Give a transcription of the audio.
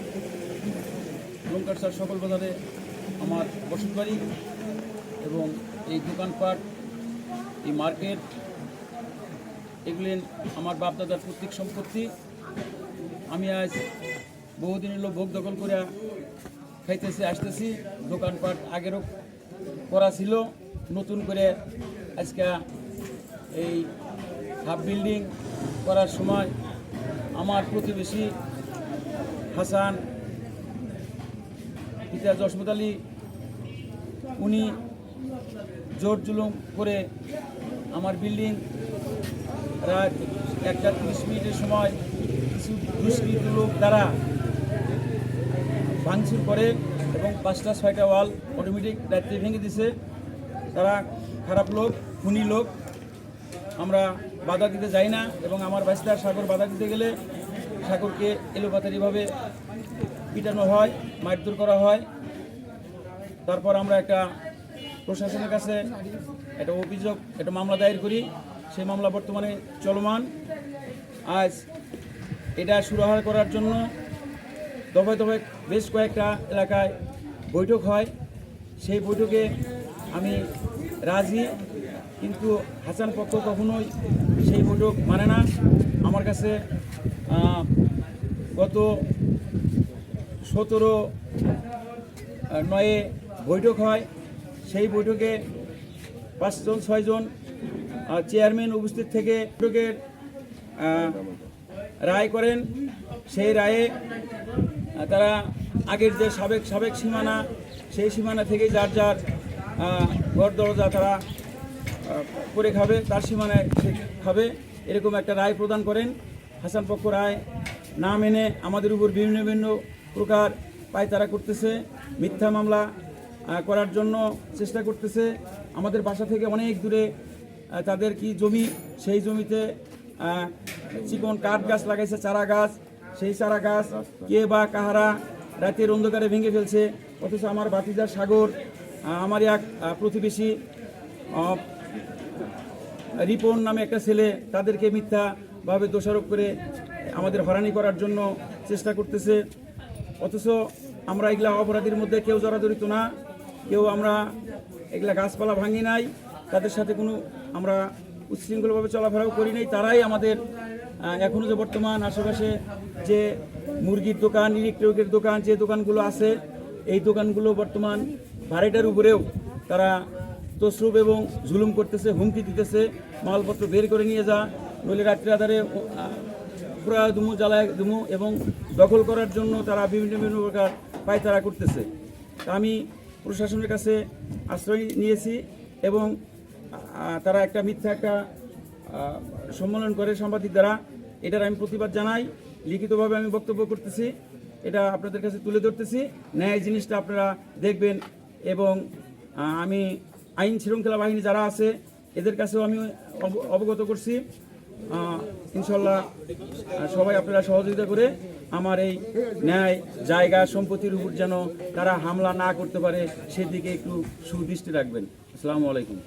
আমার লঙ্কারসার সকল বাজারে আমার বসত বাড়ি এবং এই দোকানপাট, এই মার্কেট, এগুলি আমার বাপদাদার প্রত্যেক সম্পত্তি। আমি আজ বহুদিন হলো ভোগ দখল করে খাইতেছি, আসতেছি। দোকানপাট আগেরও করা ছিল। নতুন করে আজকে এই হাফ বিল্ডিং করার সময় আমার প্রতিবেশী হাসান, পিতা জসমত আলী, উনি জোর জুলুম করে আমার বিল্ডিং রাত একটা তিরিশ মিনিটের সময় কিছু দুষ্কৃত লোক দ্বারা ভাঙচুর করে এবং পাঁচটা, ছয়টা ওয়াল অটোমেটিক রাত্রে ভেঙে দিছে। তারা খারাপ লোক, খুনি লোক। আমরা বাধা দিতে যাই না এবং আমার বাস্তার সাগর বাধা দিতে গেলে সাগরকে এলোপাতারিভাবে পিটানো হয়, মারধর করা হয়। তারপর আমরা একটা প্রশাসনের কাছে একটা অভিযোগ, একটা মামলা দায়ের করি। সেই মামলা বর্তমানে চলমান। আজ এটা সুরাহা করার জন্য দফায় দফায় বেশ কয়েকটা এলাকায় বৈঠক হয়। সেই বৈঠকে আমি রাজি, কিন্তু হাসান পক্ষ কখনোই সেই বৈঠক মানে না। আমার কাছে গত সতেরো নয়ে বৈঠক হয়। সেই বৈঠকে পাঁচজন, ছয়জন চেয়ারম্যান উপস্থিত থেকে বৈঠকের রায় করেন। সেই রায়ে তারা আগের যে সাবেক সাবেক সীমানা, সেই সীমানা থেকে যার যার ঘর দরজা তারা করে খাবে, তার সীমানায় খাবে, এরকম একটা রায় প্রদান করেন। হাসান পক্ষ রায় না মেনে আমাদের উপর বিভিন্ন বিভিন্ন প্রকার পায়তারা করতেছে, মিথ্যা মামলা করার জন্য চেষ্টা করতেছে। আমাদের বাসা থেকে অনেক দূরে তাদের কি জমি? সেই জমিতে চিকন কাঠ গাছ লাগাইছে, চারা গাছ। সেই চারা গাছ কে বা কাহারা রাতের অন্ধকারে ভেঙে ফেলছে, অথচ আমার বাতিজার সাগর আমার এক প্রতিবেশী রিপন নামে একটা ছেলে, তাদেরকে মিথ্যাভাবে দোষারোপ করে আমাদের হরানি করার জন্য চেষ্টা করতেছে। অথচ আমরা এগুলা অপরাধীর মধ্যে কেউ জড়াজড়িত না, কেউ আমরা এগুলা গাছপালা ভাঙি নাই, তাদের সাথে কোনো আমরা উচ্ছৃঙ্খলভাবে চলাফেরাও করি নাই, তারাই আমাদের এখনও এখনও যে বর্তমান আশেপাশে যে মুরগির দোকান ইলেকট্রিকের দোকান, যে দোকানগুলো আছে, এই দোকানগুলো বর্তমান ভাড়াটার উপরেও তারা তসরুপ এবং জুলুম করতেছে, হুমকি দিতেছে। মালপত্র বের করে নিয়ে যা নইলে রাত্রি আধারে পুরা দুমু জ্বালায় দুমু এবং দখল করার জন্য তারা বিভিন্ন বিভিন্ন প্রকার পায়তারা করতেছে। আমি প্রশাসনের কাছে আশ্রয় নিয়েছি এবং তারা একটা মিথ্যা একটা সম্মেলন করে সাংবাদিক দ্বারা। এটার আমি প্রতিবাদ জানাই। লিখিতভাবে আমি বক্তব্য করতেছি। এটা আপনাদের কাছে তুলে ধরতেছি। ন্যায় জিনিসটা আপনারা দেখবেন এবং আমি আইন শৃঙ্খলা বাহিনী যারা আছে, এদের কাছেও আমি অব- অবগত করছি। ইনশাল্লাহ সবাই আপনারা সহযোগিতা করে আমার এই ন্যায় জায়গা সম্পত্তির উপর যেন তারা হামলা না করতে পারে, সেদিকে একটু সুদৃষ্টি রাখবেন। আসসালামু আলাইকুম।